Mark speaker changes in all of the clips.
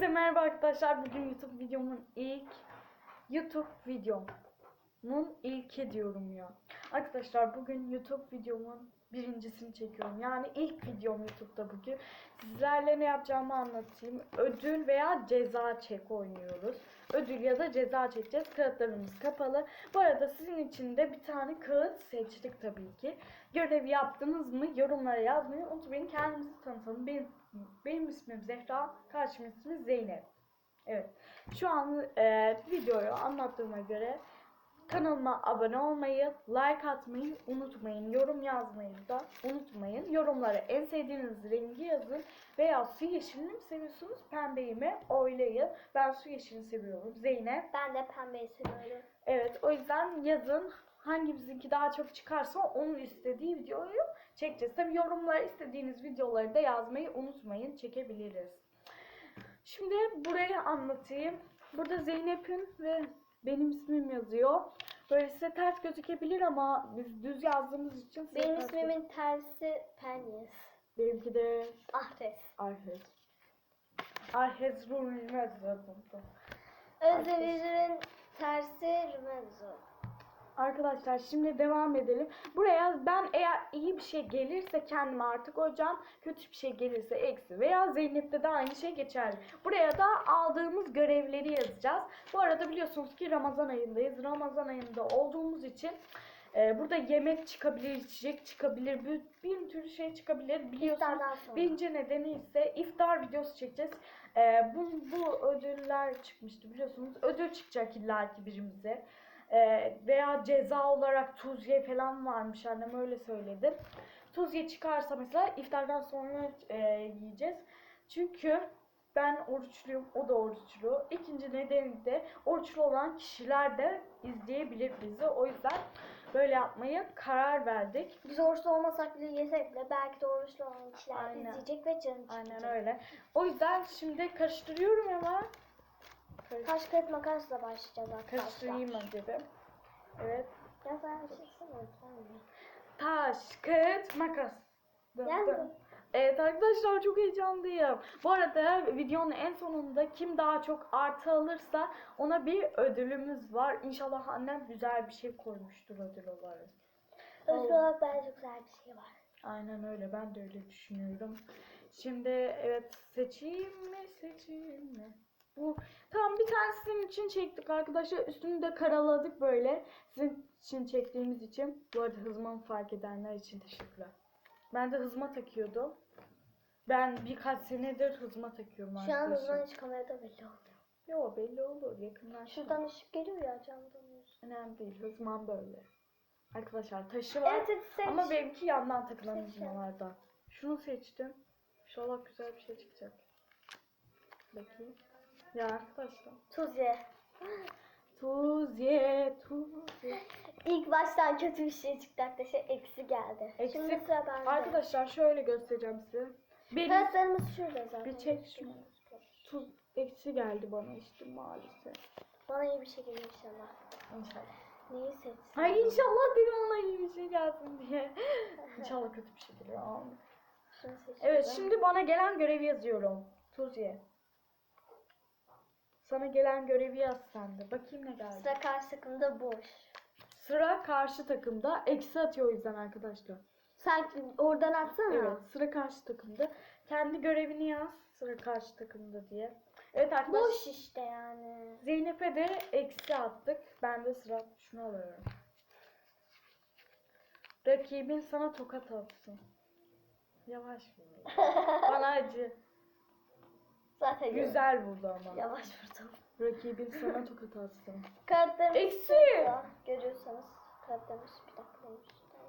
Speaker 1: Hepinize merhaba arkadaşlar. Bugün YouTube videomun ilk YouTube videomun ilki diyorum ya. Arkadaşlar bugün YouTube videomun birincisini çekiyorum. Yani ilk videom YouTube'da bugün. Sizlerle ne yapacağımı anlatayım. Ödül veya ceza çek oynuyoruz. Ödül ya da ceza çekeceğiz. Kağıtlarımız kapalı. Bu arada sizin için de bir tane kağıt seçtik tabii ki. Görev yaptınız mı yorumlara yazmayı unutmayın. Kendinizi tanıtalım. Benim, benim ismim Zehra. Karşım ismi Zeynep. Evet. Şu an e, videoyu anlattığıma göre kanalıma abone olmayı, like atmayı unutmayın. Yorum yazmayı da unutmayın. Yorumlara en sevdiğiniz rengi yazın. Veya su yeşilini mi seviyorsunuz, pembeyi mi? Oylayın. Ben su yeşilini seviyorum. Zeynep.
Speaker 2: Ben de pembeyi seviyorum.
Speaker 1: Evet o yüzden yazın hangimizinki daha çok çıkarsa onun istediği videoyu çekeceğiz. Tabi yorumlara istediğiniz videoları da yazmayı unutmayın. Çekebiliriz. Şimdi burayı anlatayım. Burada Zeynep'in ve benim ismim yazıyor. Böyle size ters gözükebilir ama biz düz yazdığımız için size
Speaker 2: Benim
Speaker 1: ters
Speaker 2: ismimin tersi Penyes.
Speaker 1: Benimki de
Speaker 2: Ahres.
Speaker 1: Arhez. Arhez Rulmez zaten.
Speaker 2: Özdemir'in tersi Rumenzo.
Speaker 1: Arkadaşlar şimdi devam edelim. Buraya ben eğer iyi bir şey gelirse kendime artık hocam kötü bir şey gelirse eksi veya Zeynep'te de aynı şey geçerli. Buraya da aldığımız görevleri yazacağız. Bu arada biliyorsunuz ki Ramazan ayındayız. Ramazan ayında olduğumuz için e, burada yemek çıkabilir, içecek çıkabilir, bir, bir tür şey çıkabilir biliyorsunuz. Birinci nedeni ise iftar videosu çekeceğiz. E, bu, bu ödüller çıkmıştı biliyorsunuz. Ödül çıkacak illaki birimize. Ee, veya ceza olarak tuzye falan varmış annem öyle söyledi. Tuzye çıkarsa mesela iftardan sonra e, yiyeceğiz. Çünkü ben oruçluyum, o da oruçlu. İkinci nedeni de oruçlu olan kişiler de izleyebilir bizi. O yüzden böyle yapmaya karar verdik.
Speaker 2: Biz oruçlu olmasak bile yesek bile belki de oruçlu olan kişiler
Speaker 1: Aynen.
Speaker 2: izleyecek ve canı çekecek.
Speaker 1: Aynen öyle. O yüzden şimdi karıştırıyorum hemen. Karış-
Speaker 2: Taş kağıt makasla başlayacağız arkadaşlar.
Speaker 1: Karıştırayım önce bir. Evet.
Speaker 2: Ya sen lütfen.
Speaker 1: Taş, kağıt, makas.
Speaker 2: Yandım.
Speaker 1: Evet arkadaşlar çok heyecanlıyım. Bu arada videonun en sonunda kim daha çok artı alırsa ona bir ödülümüz var. İnşallah annem güzel bir şey koymuştur ödül olarak.
Speaker 2: Özgür olarak bence güzel bir şey var.
Speaker 1: Aynen öyle ben de öyle düşünüyorum. Şimdi evet seçeyim mi seçeyim mi? Bu tamam bir tane sizin için çektik arkadaşlar. Üstünü de karaladık böyle. Sizin için çektiğimiz için. Bu arada hızmamı fark edenler için teşekkürler. Ben de hızma takıyordum. Ben birkaç senedir hızma takıyorum
Speaker 2: Şu an
Speaker 1: arkadaşlar.
Speaker 2: uzman hiç kamerada belli olmuyor.
Speaker 1: Yo belli olur yakından.
Speaker 2: Şuradan ışık geliyor ya camdan.
Speaker 1: Önemli değil hızmam böyle. Arkadaşlar taşı var.
Speaker 2: Evet hadi seç.
Speaker 1: Ama benimki yandan takılan
Speaker 2: Seç ya.
Speaker 1: hızmalardan. Şunu seçtim. İnşallah güzel bir şey çıkacak. Bakayım. Ya arkadaşlar.
Speaker 2: Tuz ye.
Speaker 1: Tuz ye, tuz ye.
Speaker 2: İlk baştan kötü bir şey çıktı arkadaşlar. Eksi geldi.
Speaker 1: Eksi.
Speaker 2: Şimdi sıra bende.
Speaker 1: Arkadaşlar şöyle göstereceğim size. Benim
Speaker 2: Kağıtlarımız şurada zaten.
Speaker 1: bir çek şunu. Tuz eksi geldi bana işte maalesef.
Speaker 2: Bana iyi bir şey gelir inşallah.
Speaker 1: İnşallah.
Speaker 2: Neyi seçsin?
Speaker 1: Ay inşallah dedim ona iyi bir şey gelsin diye. İnşallah kötü bir şey gelir.
Speaker 2: Şunu seçiyorum.
Speaker 1: Evet şimdi bana gelen görevi yazıyorum. Tuz ye. Sana gelen görevi yaz sen de. Bakayım ne geldi.
Speaker 2: Sıra karşı takımda boş.
Speaker 1: Sıra karşı takımda. Eksi atıyor o yüzden arkadaşlar.
Speaker 2: Sanki oradan atsana.
Speaker 1: Evet sıra karşı takımda. Kendi görevini yaz. Sıra karşı takımda diye. Evet arkadaşlar.
Speaker 2: Boş işte yani.
Speaker 1: Zeynep'e de eksi attık. Ben de sıra şunu alıyorum. Rakibin sana tokat atsın. Yavaş. Bana acı.
Speaker 2: Zaten
Speaker 1: Güzel vurdu ama.
Speaker 2: Yavaş vurdum.
Speaker 1: Rakibin sana tokat atsın.
Speaker 2: Kartlarımız
Speaker 1: Eksi.
Speaker 2: şurada. Görüyorsanız kartlarımız bir dakika şurada.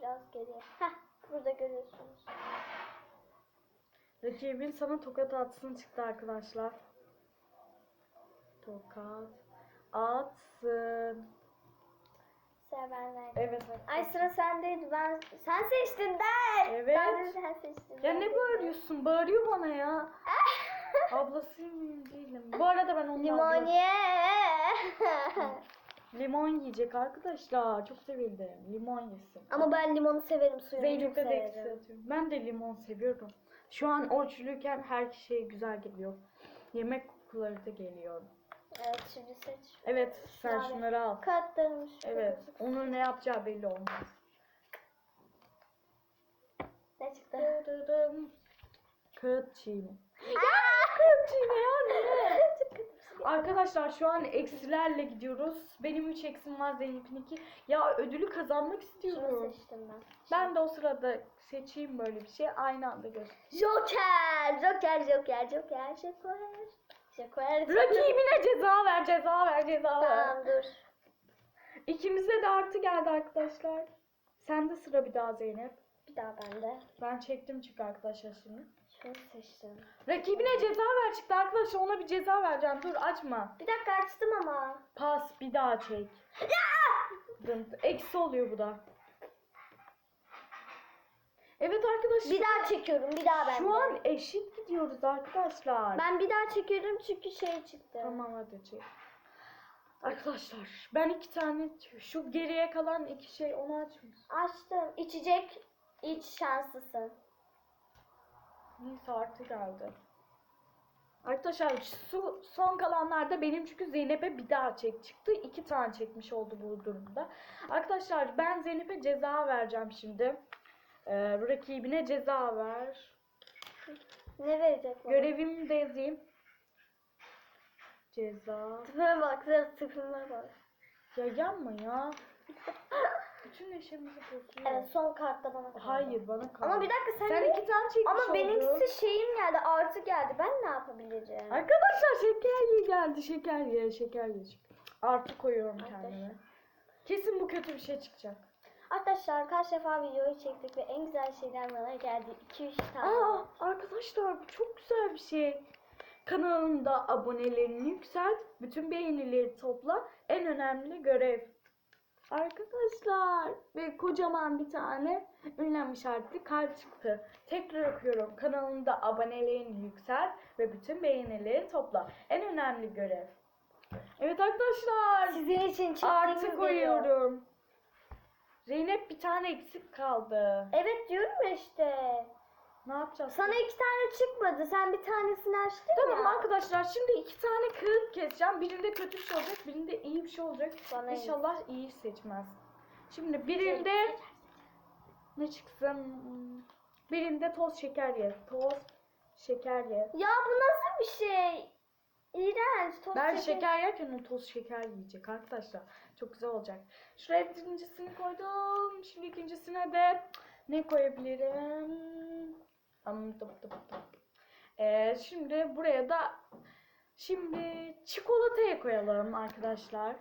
Speaker 2: Biraz geriye. Heh burada görüyorsunuz.
Speaker 1: Rakibin sana tokat atsın çıktı arkadaşlar. Tokat atsın.
Speaker 2: Sıra bende.
Speaker 1: Evet.
Speaker 2: Ay sıra sendeydi. Ben sen seçtin der.
Speaker 1: Evet.
Speaker 2: Ben de sen seçtin.
Speaker 1: Ya ne bağırıyorsun? Bağırıyor bana ya. Mıyım değilim. Bu arada ben onun
Speaker 2: Limon
Speaker 1: ablası-
Speaker 2: ye.
Speaker 1: Limon yiyecek arkadaşlar. Çok sevildim. Limon yesin.
Speaker 2: Ama ben limonu severim suyunu çok
Speaker 1: Zeynep'e de eksi
Speaker 2: severim.
Speaker 1: atıyorum. Ben de limon seviyorum. Şu an oruçluyken her şey güzel geliyor. Yemek kokuları da geliyor.
Speaker 2: Evet şimdi seç.
Speaker 1: Evet sen
Speaker 2: Yani
Speaker 1: şunları al.
Speaker 2: Kağıtlarımız şu
Speaker 1: Evet onun ne yapacağı belli olmaz.
Speaker 2: Ne çıktı?
Speaker 1: Kağıt çiğni ya ne?
Speaker 2: Çok kötü bir şey.
Speaker 1: Arkadaşlar şu an eksilerle gidiyoruz. Benim 3 eksim var Zeynep'in 2. Ya ödülü kazanmak
Speaker 2: Şunu
Speaker 1: istiyorum.
Speaker 2: seçtim ben.
Speaker 1: Ben de o sırada seçeyim böyle bir şey. Aynı anda göster.
Speaker 2: Joker, Joker, Joker, Joker, Joker. Joker.
Speaker 1: Rakibine ceza ver, ceza ver, ceza ver.
Speaker 2: Tamam dur.
Speaker 1: İkimize de artı geldi arkadaşlar. Sende sıra bir daha Zeynep.
Speaker 2: Bir daha bende.
Speaker 1: Ben çektim çünkü arkadaşlar şimdi.
Speaker 2: Seçtim.
Speaker 1: Rakibine ceza ver çıktı arkadaşlar. Ona bir ceza vereceğim. Dur açma.
Speaker 2: Bir dakika açtım ama.
Speaker 1: Pas bir daha çek. Dım- Eksi oluyor bu da. Evet arkadaşlar.
Speaker 2: Bir daha çekiyorum, bir daha bende.
Speaker 1: Şu an eşit gidiyoruz arkadaşlar.
Speaker 2: Ben bir daha çekiyorum çünkü şey çıktı.
Speaker 1: Tamam hadi çek. Arkadaşlar ben iki tane şu geriye kalan iki şey onu açmış.
Speaker 2: Açtım. İçecek, iç şanslısın.
Speaker 1: Neyse artı geldi. Arkadaşlar şu son kalanlarda benim çünkü Zeynep'e bir daha çek çıktı. İki tane çekmiş oldu bu durumda. Arkadaşlar ben Zeynep'e ceza vereceğim şimdi. Ee, rakibine ceza ver.
Speaker 2: Ne verecek bana?
Speaker 1: Görevimi de yazayım. Ceza.
Speaker 2: Tipime bak, sen tipime bak.
Speaker 1: Ya yanma ya. Bütün neşemizi bozuyor.
Speaker 2: Evet son kartta bana kaldı.
Speaker 1: Hayır bana kaldı.
Speaker 2: Ama bir dakika sen,
Speaker 1: Sen iki tane çekmiş
Speaker 2: Ama
Speaker 1: oldun.
Speaker 2: benimkisi şeyim geldi, artı geldi. Ben ne yapabilirim?
Speaker 1: Arkadaşlar şeker ye geldi. Şeker ye, şeker ye. Artı koyuyorum
Speaker 2: Arkadaş.
Speaker 1: kendime. Kesin bu kötü bir şey çıkacak.
Speaker 2: Arkadaşlar kaç defa videoyu çektik ve en güzel şeyler bana geldi. 2-3 tane.
Speaker 1: Aa arkadaşlar bu çok güzel bir şey. Kanalımda abonelerini yükselt. Bütün beğenileri topla. En önemli görev. Arkadaşlar ve kocaman bir tane ünlem işaretli kalp çıktı. Tekrar okuyorum. Kanalımda abonelerini yükselt ve bütün beğenileri topla. En önemli görev. Evet arkadaşlar.
Speaker 2: Sizin için çektiğim
Speaker 1: Artı koyuyorum. Zeynep bir tane eksik kaldı.
Speaker 2: Evet diyorum ya işte.
Speaker 1: Ne yapacağız?
Speaker 2: Sana iki tane çıkmadı. Sen bir tanesini açtın
Speaker 1: Tamam
Speaker 2: ya.
Speaker 1: arkadaşlar şimdi iki tane kağıt keseceğim. Birinde kötü bir şey olacak, birinde iyi bir şey olacak.
Speaker 2: Bana iyi.
Speaker 1: İnşallah iyi seçmez. Şimdi birinde ne çıksın? Birinde toz şeker ye. Toz şeker ye.
Speaker 2: Ya bu nasıl bir şey? İğrenç. Toz
Speaker 1: Ben
Speaker 2: şeker-
Speaker 1: şeker yerken o toz şeker yiyecek arkadaşlar. Çok güzel olacak. Şuraya birincisini koydum. Şimdi ikincisine de ne koyabilirim? Ee, şimdi buraya da şimdi çikolataya koyalım arkadaşlar.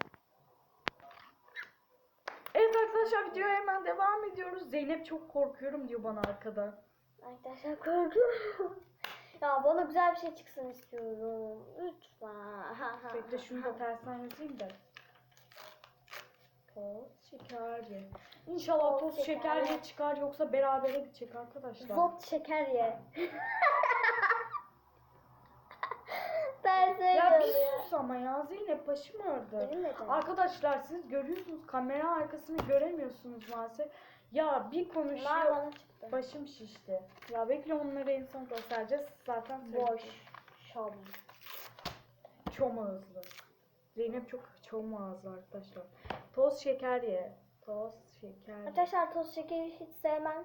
Speaker 1: Evet arkadaşlar videoya hemen devam ediyoruz. Zeynep çok korkuyorum diyor bana arkada.
Speaker 2: Arkadaşlar korkuyorum. ya bana güzel bir şey çıksın istiyorum. Lütfen.
Speaker 1: Bekle şunu da tersten yazayım da. Toz şeker ye. İnşallah
Speaker 2: Toz
Speaker 1: toz
Speaker 2: şeker
Speaker 1: şeker
Speaker 2: ye.
Speaker 1: ye çıkar yoksa berabere gidecek arkadaşlar.
Speaker 2: Zot şeker Ters
Speaker 1: Ya bir
Speaker 2: oluyor.
Speaker 1: sus ama ya Zeynep başım ağrıdı.
Speaker 2: Benim neden?
Speaker 1: Arkadaşlar siz görüyorsunuz kamera arkasını göremiyorsunuz maalesef. Ya bir
Speaker 2: Bunlar
Speaker 1: konuşuyor
Speaker 2: bana çıktı.
Speaker 1: başım şişti. Ya bekle onları en son göstereceğiz. Zaten
Speaker 2: Boş. Şom.
Speaker 1: Çom ağızlı. Zeynep çok çom ağızlı arkadaşlar. Toz şeker ye. Toz şeker.
Speaker 2: Arkadaşlar toz şekeri hiç sevmem.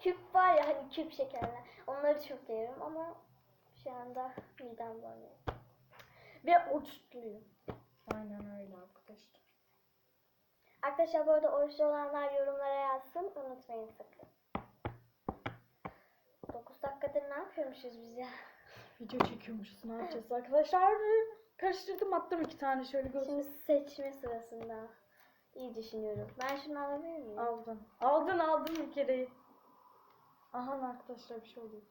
Speaker 2: Küp var ya hani küp şekerler. Onları çok yerim ama şu anda midem bulanıyor. Ve uçluyum.
Speaker 1: Aynen öyle arkadaşlar.
Speaker 2: Arkadaşlar bu arada oruçlu olanlar yorumlara yazsın. Unutmayın sakın. 9 dakikadır ne yapıyormuşuz biz ya?
Speaker 1: Video çekiyormuşuz ne yapacağız arkadaşlar. Karıştırdım attım iki tane şöyle göz.
Speaker 2: Şimdi seçme sırasında. İyi düşünüyorum. Ben şunu alabilir miyim?
Speaker 1: Aldın. Aldın aldın bir kere. Aha arkadaşlar bir şey oluyor.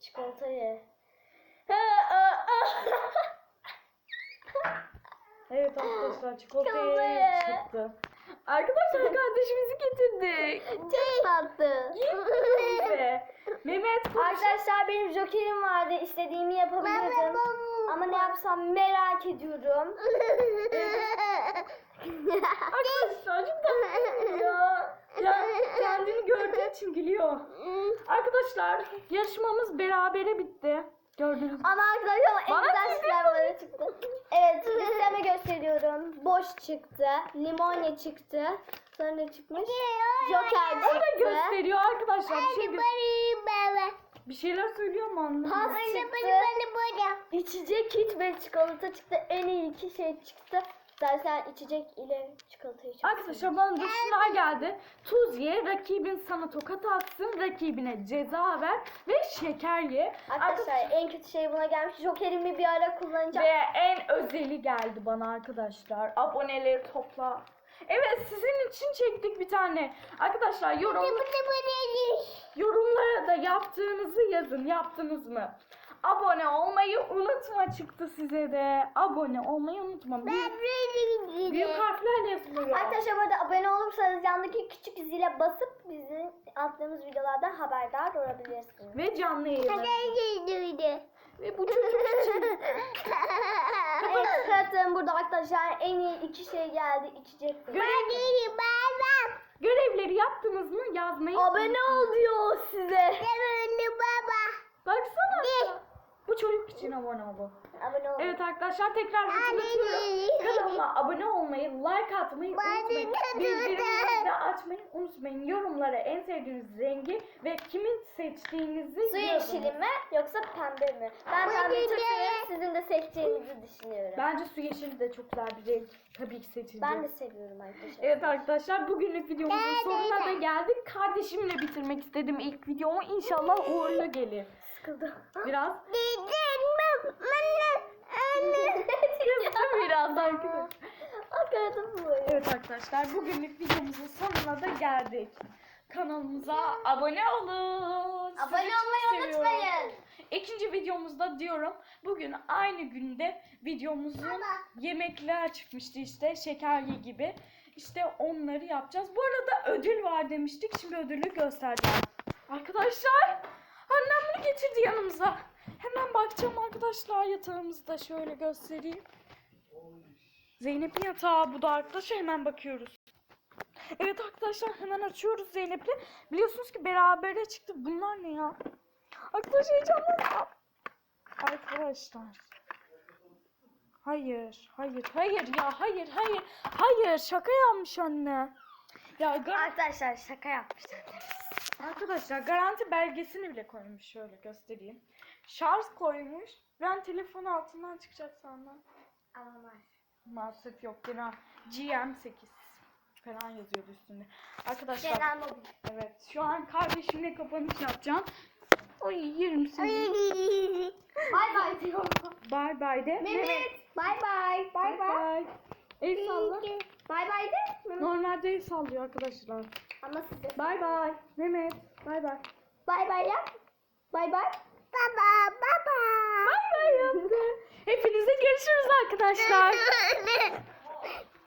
Speaker 2: Çikolata ye.
Speaker 1: Evet arkadaşlar çikolata çıktı. Arkadaşlar kardeşimizi getirdik.
Speaker 2: Çok tatlı.
Speaker 1: Bize. Mehmet konuş.
Speaker 2: Arkadaşlar benim jokerim vardı. İstediğimi yapabilirdim. Ama ne yapsam merak ediyorum.
Speaker 1: Arkadaşlar çok tatlı ya. Ya kendini gördüğü için gülüyor. Arkadaşlar yarışmamız berabere bitti. Gördünüz?
Speaker 2: Ama arkadaşlar en
Speaker 1: Bana
Speaker 2: güzel şeyler bana çıktı. Evet listeme gösteriyorum. Boş çıktı. Limonya çıktı. Sonra ne çıkmış? Joker
Speaker 1: O da
Speaker 2: çıktı.
Speaker 1: gösteriyor arkadaşlar. Bir, şey, bir şeyler söylüyor mu anlamadım.
Speaker 2: Pas çıktı. İçecek hiç ve çikolata çıktı. En iyi iki şey çıktı. Zaten içecek ile çikolatayı çok
Speaker 1: Arkadaşlar bana da şunlar geldi. Tuz ye, rakibin sana tokat atsın, rakibine ceza ver ve şeker ye.
Speaker 2: Arkadaşlar en kötü şey buna gelmiş. Joker'imi bir ara kullanacağım.
Speaker 1: Ve en özeli geldi bana arkadaşlar. Aboneleri topla. Evet sizin için çektik bir tane. Arkadaşlar yorum, yorumlara da yaptığınızı yazın. Yaptınız mı? Abone olmayı unutma çıktı size de. Abone olmayı unutma. Büyük, büyük harflerle yazılıyor.
Speaker 2: Arkadaşlar bu arada abone olursanız yandaki küçük zile basıp bizim attığımız videolardan haberdar olabilirsiniz.
Speaker 1: Ve canlı yayınlar. Ve bu çocuk için
Speaker 2: Evet zaten burada arkadaşlar en iyi iki şey geldi içecek.
Speaker 1: Görev- görevleri yaptınız mı yazmayı
Speaker 2: Abone ol diyor size.
Speaker 1: Baksana. Bu çocuk için abone ol.
Speaker 2: Abone ol.
Speaker 1: Evet arkadaşlar tekrar hatırlatıyorum. Kanalıma abone olmayı, like atmayı unutmayın. Bildirimleri de açmayı unutmayın. Yorumlara en sevdiğiniz rengi ve kimin seçtiğinizi
Speaker 2: Su
Speaker 1: yazın.
Speaker 2: yeşili mi yoksa pembe mi? Ben pembeyi çok seviyorum. Sizin de seçeceğinizi düşünüyorum.
Speaker 1: Bence su yeşili de çok güzel bir renk. Tabii ki seçilecek.
Speaker 2: Ben de seviyorum arkadaşlar.
Speaker 1: Evet arkadaşlar bugünlük videomuzun sonuna da geldik. Kardeşimle bitirmek istedim ilk videomu. İnşallah uğurlu gelir.
Speaker 2: Sıkıldım.
Speaker 1: Biraz kızdım biraz arkadaşlar. Evet arkadaşlar bugünlük videomuzun sonuna da geldik. Kanalımıza abone olun. Sizi
Speaker 2: Abone
Speaker 1: çok
Speaker 2: olmayı
Speaker 1: seviyorum.
Speaker 2: unutmayın.
Speaker 1: İkinci videomuzda diyorum bugün aynı günde videomuzun yemekler çıkmıştı işte şekerli gibi. İşte onları yapacağız. Bu arada ödül var demiştik. Şimdi ödülü göstereceğim. Arkadaşlar getirdi yanımıza. Hemen bakacağım arkadaşlar yatağımızda şöyle göstereyim. Zeynep'in yatağı bu da arkadaşlar hemen bakıyoruz. Evet arkadaşlar hemen açıyoruz Zeynep'le. Biliyorsunuz ki berabere çıktı. Bunlar ne ya? Arkadaşlar heyecanlandım. Arkadaşlar. Hayır, hayır, hayır ya, hayır, hayır, hayır. Şaka yapmış anne. Ya
Speaker 2: Arkadaşlar şaka yapmışlar.
Speaker 1: Arkadaşlar garanti belgesini bile koymuş. Şöyle göstereyim. Şarj koymuş. Ben telefonu altından çıkacak sandım.
Speaker 2: Ama var.
Speaker 1: Maalesef yok. Gene GM8 falan yazıyordu üstünde. Arkadaşlar
Speaker 2: Genel mobil.
Speaker 1: evet şu an kardeşimle kapanış yapacağım. Oy yerim seni.
Speaker 2: Bay bay diyorum.
Speaker 1: Bye bye de.
Speaker 2: Mehmet. Bay bay. Bay bay.
Speaker 1: El salla.
Speaker 2: Bay bay de. Mehmet.
Speaker 1: Normalde el sallıyor arkadaşlar.
Speaker 2: Ama size.
Speaker 1: Bye bye. Mehmet. Bye bye.
Speaker 2: Bay bay yap. Bay bay. Baba baba.
Speaker 1: Bye bye yaptı. Hepinize görüşürüz arkadaşlar.